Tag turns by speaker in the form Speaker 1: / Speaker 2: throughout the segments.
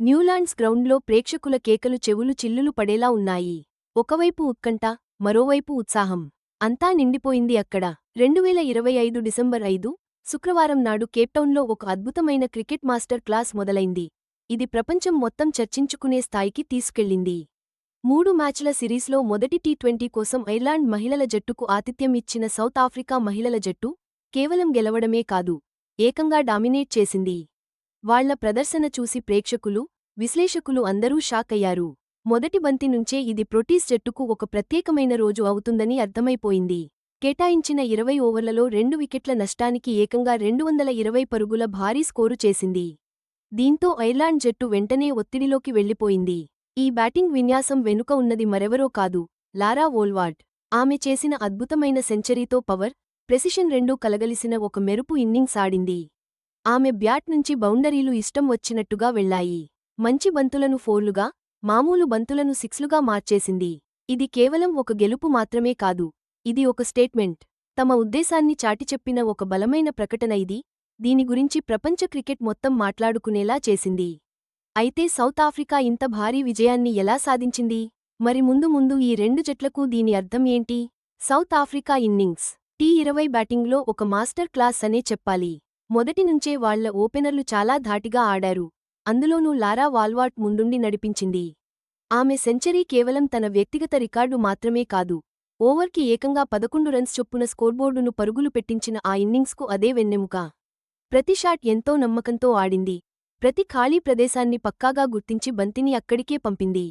Speaker 1: Newlands గ్రౌండ్లో ప్రేక్షకుల కేకలు చెవులు చిల్లులు పడేలా ఉన్నాయి. ఒకవైపు ఉత్కంఠ మరోవైపు ఉత్సాహం. అంతా నిండిపోయింది అక్కడ. రెండువేల ఇరవై ఐదు డిసెంబర్ ఐదు శుక్రవారం నాడు కేప్టౌన్లో ఒక అద్భుతమైన క్రికెట్ మాస్టర్ క్లాస్ మొదలైంది. ఇది ప్రపంచం మొత్తం చర్చించుకునే స్థాయికి తీసుకెళ్ళింది మూడు మ్యాచ్ల సిరీస్లో మొదటి టీ ట్వంటీ కోసం ఐర్లాండ్ మహిళల జట్టుకు ఆతిథ్యం ఇచ్చిన సౌత్ ఆఫ్రికా మహిళల జట్టు కేవలం గెలవడమే కాదు ఏకంగా డామినేట్ చేసింది. వాళ్ళ ప్రదర్శన చూసి ప్రేక్షకులు విశ్లేషకులు అందరూ షాకయ్యారు మొదటి బంతి నుంచే ఇది ప్రొటీస్ జట్టుకు ఒక ప్రత్యేకమైన రోజు అవుతుందని అర్థమైపోయింది. కేటాయించిన ఇరవై ఓవర్లలో రెండు వికెట్ల నష్టానికి ఏకంగా రెండు వందల ఇరవై పరుగుల భారీ స్కోరు చేసింది. దీంతో ఐర్లాండ్ జట్టు వెంటనే ఒత్తిడిలోకి వెళ్ళిపోయింది ఈ బ్యాటింగ్ విన్యాసం వెనుక ఉన్నది మరెవరో కాదు లారా వోల్వార్డ్. ఆమె చేసిన అద్భుతమైన సెంచరీతో పవర్ ప్రెసిషన్ రెండూ కలగలిసిన ఒక మెరుపు ఇన్నింగ్స్ ఆడింది. ఆమె బ్యాట్ నుంచి బౌండరీలు ఇష్టం వచ్చినట్టుగా వెళ్ళాయి మంచి బంతులను ఫోర్లుగా మామూలు బంతులను సిక్స్లుగా మార్చేసింది. ఇది కేవలం ఒక గెలుపు మాత్రమే కాదు. ఇది ఒక స్టేట్మెంట్. తమ ఉద్దేశాన్ని చాటిచెప్పిన ఒక బలమైన ప్రకటన ఇది. దీని గురించి ప్రపంచ క్రికెట్ మొత్తం మాట్లాడుకునేలా చేసింది. అయితే సౌత్ ఆఫ్రికా ఇంత భారీ విజయాన్ని ఎలా సాధించింది? మరి ముందు ముందు ఈ రెండు జట్లకు దీని అర్థం ఏంటి? సౌత్ ఆఫ్రికా ఇన్నింగ్స్ టీ ఇరవై బ్యాటింగ్లో ఒక మాస్టర్ క్లాస్ అనే చెప్పాలి. మొదటి నుంచే వాళ్ళ ఓపెనర్లు చాలా ధాటిగా ఆడారు. అందులోనూ లారా వాల్వాట్ ముందుండి నడిపించింది. ఆమె సెంచరీ కేవలం తన వ్యక్తిగత రికార్డు మాత్రమే కాదు ఓవర్కి ఏకంగా పదకొండు రన్స్ చొప్పున స్కోర్బోర్డును పరుగులు పెట్టించిన ఆ ఇన్నింగ్స్కు అదే వెన్నెముక. ప్రతి షాట్ ఎంతో నమ్మకంతో ఆడింది. ప్రతి ఖాళీ ప్రదేశాన్ని పక్కాగా గుర్తించి బంతిని అక్కడికే పంపింది.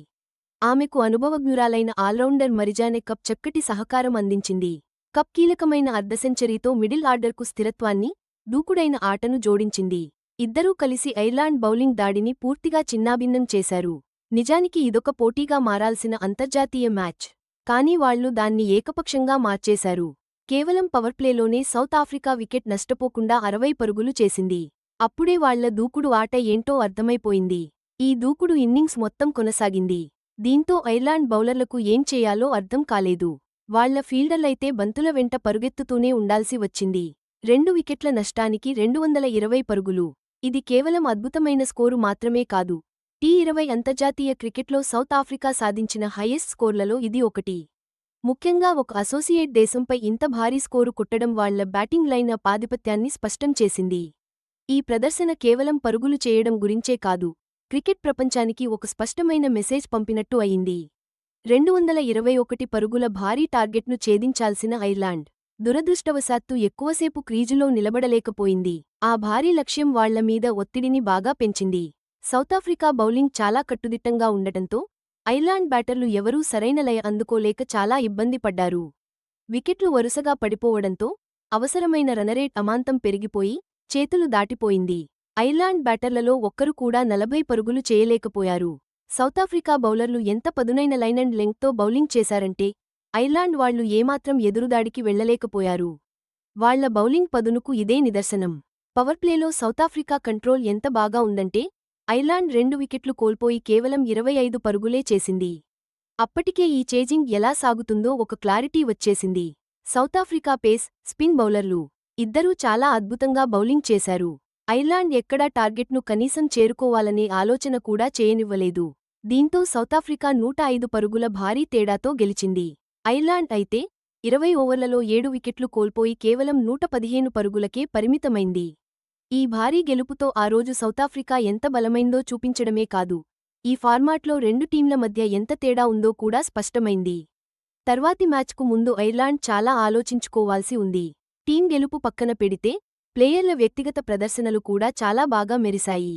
Speaker 1: ఆమెకు అనుభవజ్ఞురాలైన ఆల్రౌండర్ మరిజానే కప్ చక్కటి సహకారం అందించింది. కప్ కీలకమైన అర్ధసెంచరీతో మిడిల్ ఆర్డర్కు స్థిరత్వాన్ని దూకుడైన ఆటను జోడించింది. ఇద్దరూ కలిసి ఐర్లాండ్ బౌలింగ్ దాడిని పూర్తిగా చిన్నాభిన్నం చేశారు. నిజానికి ఇదొక పోటీగా మారాల్సిన అంతర్జాతీయ మ్యాచ్. కానీ వాళ్ళు దాన్ని ఏకపక్షంగా మార్చేశారు. కేవలం పవర్ప్లేలోనే సౌత్ ఆఫ్రికా వికెట్ నష్టపోకుండా అరవై పరుగులు చేసింది. అప్పుడే వాళ్ళ దూకుడు ఆట ఏంటో అర్థమైపోయింది. ఈ దూకుడు ఇన్నింగ్స్ మొత్తం కొనసాగింది. దీంతో ఐర్లాండ్ బౌలర్లకు ఏం చేయాలో అర్థం కాలేదు. వాళ్ళ ఫీల్డర్లైతే బంతుల వెంట పరుగెత్తుతూనే ఉండాల్సి వచ్చింది. రెండు వికెట్ల నష్టానికి రెండు వందల ఇరవై పరుగులు. ఇది కేవలం అద్భుతమైన స్కోరు మాత్రమే కాదు. టీ ఇరవై అంతర్జాతీయ క్రికెట్లో సౌత్ ఆఫ్రికా సాధించిన హైయెస్ట్ స్కోర్లలో ఇది ఒకటి. ముఖ్యంగా ఒక అసోసియేట్ దేశంపై ఇంత భారీ స్కోరు కొట్టడం వాళ్ళ బ్యాటింగ్ లైన్ ఆధిపత్యాన్ని స్పష్టం చేసింది. ఈ ప్రదర్శన కేవలం పరుగులు చేయడం గురించే కాదు. క్రికెట్ ప్రపంచానికి ఒక స్పష్టమైన మెసేజ్ పంపినట్టు అయింది. రెండు వందల ఇరవై ఒకటి పరుగుల భారీ టార్గెట్ను ఛేదించాల్సిన ఐర్లాండ్. దురదృష్టవశాత్తు ఎక్కువసేపు క్రీజులో నిలబడలేకపోయింది. ఆ భారీ లక్ష్యం వాళ్ళ మీద ఒత్తిడిని బాగా పెంచింది. సౌతాఫ్రికా బౌలింగ్ చాలా కట్టుదిట్టంగా ఉండటంతో ఐర్లాండ్ బ్యాటర్లు ఎవరూ సరైన లయ అందుకోలేక చాలా ఇబ్బంది పడ్డారు. వికెట్లు వరుసగా పడిపోవడంతో అవసరమైన రనరేట్ అమాంతం పెరిగిపోయి చేతులు దాటిపోయింది. ఐర్లాండ్ బ్యాటర్లలో ఒక్కరు కూడా నలభై పరుగులు చేయలేకపోయారు. సౌతాఫ్రికా బౌలర్లు ఎంత పదునైన లైన్ అండ్ లెంగ్త్తో బౌలింగ్ చేశారంటే ఐర్లాండ్ వాళ్ళు ఏమాత్రం ఎదురుదాడికి వెళ్ళలేకపోయారు వాళ్ళ బౌలింగ్ పదునుకు ఇదే నిదర్శనం. పవర్ప్లేలో సౌతాఫ్రికా కంట్రోల్ ఎంత బాగా ఉందంటే ఐర్లాండ్ రెండు వికెట్లు కోల్పోయి కేవలం ఇరవై ఐదు పరుగులే చేసింది. అప్పటికే ఈ చేజింగ్ ఎలా సాగుతుందో ఒక క్లారిటీ వచ్చేసింది. సౌతాఫ్రికా పేస్ స్పిన్ బౌలర్లు ఇద్దరూ చాలా అద్భుతంగా బౌలింగ్ చేశారు. ఐర్లాండ్ ఎక్కడా టార్గెట్ను కనీసం చేరుకోవాలనే ఆలోచన కూడా చేయనివ్వలేదు. దీంతో సౌతాఫ్రికా నూట ఐదు పరుగుల భారీ తేడాతో గెలిచింది. ఐర్లాండ్ అయితే ఇరవై ఓవర్లలో ఏడు వికెట్లు కోల్పోయి కేవలం నూట పదిహేను పరుగులకే పరిమితమైంది. ఈ భారీ గెలుపుతో ఆ రోజు సౌతాఫ్రికా ఎంత బలమైందో చూపించడమే కాదు ఈ ఫార్మాట్లో రెండు టీంల మధ్య ఎంత తేడా ఉందో కూడా స్పష్టమైంది. తర్వాతి మ్యాచ్కు ముందు ఐర్లాండ్ చాలా ఆలోచించుకోవాల్సి ఉంది. టీం గెలుపు పక్కన పెడితే ప్లేయర్ల వ్యక్తిగత ప్రదర్శనలు కూడా చాలా బాగా మెరిశాయి.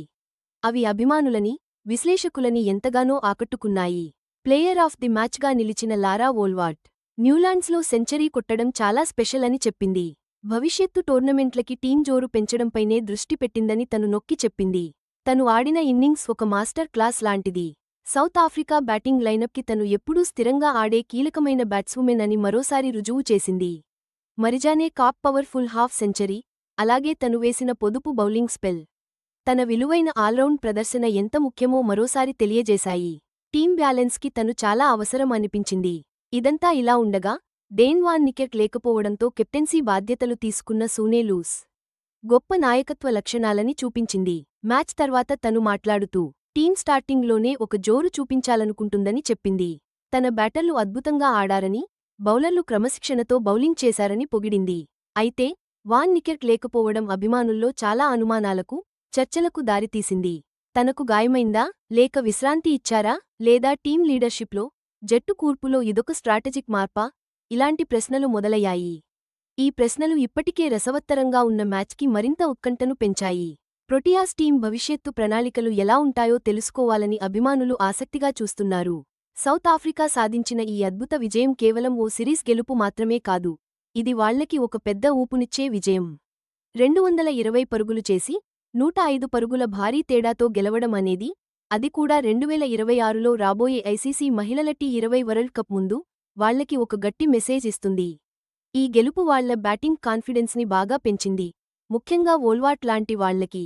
Speaker 1: అవి అభిమానులని విశ్లేషకులని ఎంతగానో ఆకట్టుకున్నాయి. ప్లేయర్ ఆఫ్ ది మ్యాచ్గా నిలిచిన లారా వోల్వాట్ న్యూలాండ్స్లో సెంచరీ కొట్టడం చాలా స్పెషల్ అని చెప్పింది. భవిష్యత్తు టోర్నమెంట్లకి టీం జోరు పెంచడంపైనే దృష్టి పెట్టిందని తను నొక్కి చెప్పింది. తను ఆడిన ఇన్నింగ్స్ ఒక మాస్టర్ క్లాస్ లాంటిది. సౌత్ ఆఫ్రికా బ్యాటింగ్ లైనప్కి తను ఎప్పుడూ స్థిరంగా ఆడే కీలకమైన బ్యాట్స్వుమెన్ అని మరోసారి రుజువు చేసింది. Marizanne Kapp powerful half century అలాగే తను వేసిన పొదుపు బౌలింగ్ స్పెల్. తన విలువైన ఆల్రౌండ్ ప్రదర్శన ఎంత ముఖ్యమో మరోసారి తెలియజేశాయి. టీం బ్యాలెన్స్కి తను చాలా అవసరం అనిపించింది. ఇదంతా ఇలా ఉండగా డేన్వాన్ నికెట్ లేకపోవడంతో కెప్టెన్సీ బాధ్యతలు తీసుకున్న సూనే లూస్ గొప్ప నాయకత్వ లక్షణాలని చూపించింది. మ్యాచ్ తర్వాత తను మాట్లాడుతూ టీం స్టార్టింగ్లోనే ఒక జోరు చూపించాలనుకుంటుందని చెప్పింది. తన బ్యాటర్లు అద్భుతంగా ఆడారని బౌలర్లు క్రమశిక్షణతో బౌలింగ్ చేశారని పొగిడింది. అయితే వాన్ నికెట్ లేకపోవడం అభిమానుల్లో చాలా అనుమానాలకు చర్చలకు దారితీసింది. తనకు గాయమైందా? లేక విశ్రాంతి ఇచ్చారా? లేదా టీం లీడర్షిప్లో జట్టు కూర్పులో ఇదొక స్ట్రాటజిక్ మార్పా? ఇలాంటి ప్రశ్నలు మొదలయ్యాయి. ఈ ప్రశ్నలు ఇప్పటికే రసవత్తరంగా ఉన్న మ్యాచ్కి మరింత ఉత్కంఠను పెంచాయి. ప్రొటియాస్ టీం భవిష్యత్తు ప్రణాళికలు ఎలా ఉంటాయో తెలుసుకోవాలని అభిమానులు ఆసక్తిగా చూస్తున్నారు. సౌత్ ఆఫ్రికా సాధించిన ఈ అద్భుత విజయం కేవలం ఓ సిరీస్ గెలుపు మాత్రమే కాదు ఇది వాళ్ళకి ఒక పెద్ద ఊపునిచ్చే విజయం. రెండు వందల ఇరవై పరుగులు చేసి నూట ఐదు పరుగుల భారీ తేడాతో గెలవడం అనేది అది కూడా రెండువేల ఇరవై ఆరులో రాబోయే ఐసీసీ మహిళల టీ ఇరవై వరల్డ్ కప్ ముందు వాళ్ళకి ఒక గట్టి మెసేజ్ ఇస్తుంది. ఈ గెలుపు వాళ్ళ బ్యాటింగ్ కాన్ఫిడెన్స్ని బాగా పెంచింది. ముఖ్యంగా వోల్వాట్ లాంటి వాళ్ళకి.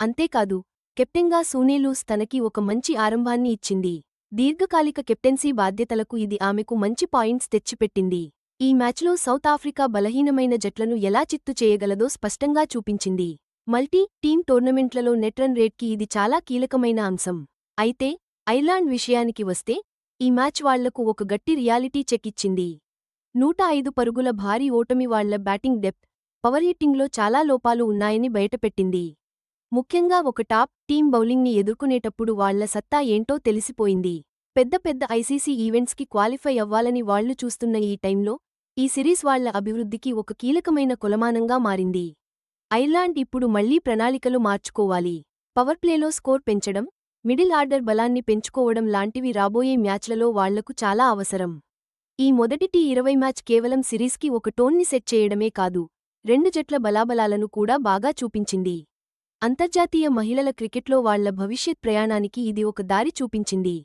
Speaker 1: అంతేకాదు కెప్టెన్గా సూనేలూస్ తనకి ఒక మంచి ఆరంభాన్ని ఇచ్చింది. దీర్ఘకాలిక కెప్టెన్సీ బాధ్యతలకు ఇది ఆమెకు మంచి పాయింట్స్ తెచ్చిపెట్టింది. ఈ మ్యాచ్లో సౌత్ ఆఫ్రికా బలహీనమైన జట్లను ఎలా చిత్తు చేయగలదో స్పష్టంగా చూపించింది. మల్టీ టీమ్ టోర్నమెంట్లలో నెట్ రన్ రేట్కి ఇది చాలా కీలకమైన అంశం. అయితే ఐర్లాండ్ విషయానికి వస్తే ఈ మ్యాచ్ వాళ్ళకు ఒక గట్టి రియాలిటీ చెక్ ఇచ్చింది. నూట ఐదు పరుగుల భారీ ఓటమి వాళ్ళ బ్యాటింగ్ డెప్త్ పవర్ హిట్టింగ్లో చాలా లోపాలు ఉన్నాయని బయటపెట్టింది. ముఖ్యంగా ఒక టాప్ టీం బౌలింగ్ని ఎదుర్కొనేటప్పుడు వాళ్ళ సత్తా ఏంటో తెలిసిపోయింది. పెద్ద పెద్ద ఐసీసీ ఈవెంట్స్కి క్వాలిఫై అవ్వాలని వాళ్ళు చూస్తున్న ఈ టైంలో ఈ సిరీస్ వాళ్ళ అభివృద్ధికి ఒక కీలకమైన కొలమానంగా మారింది. ఐర్లాండ్ ఇప్పుడు మళ్ళీ ప్రణాళికలు మార్చుకోవాలి. పవర్ప్లేలో స్కోర్ పెంచడం మిడిల్ ఆర్డర్ బలాన్ని పెంచుకోవడం లాంటివి రాబోయే మ్యాచ్లలో వాళ్ళకు చాలా అవసరం. ఈ మొదటి టీ ఇరవై మ్యాచ్ కేవలం సిరీస్కి ఒక టోన్ని సెట్ చేయడమే కాదు రెండు జట్ల బలాబలాలను కూడా బాగా చూపించింది. అంతర్జాతీయ మహిళల క్రికెట్లో వాళ్ళ భవిష్యత్ ప్రయాణానికి ఇది ఒక దారి చూపించింది.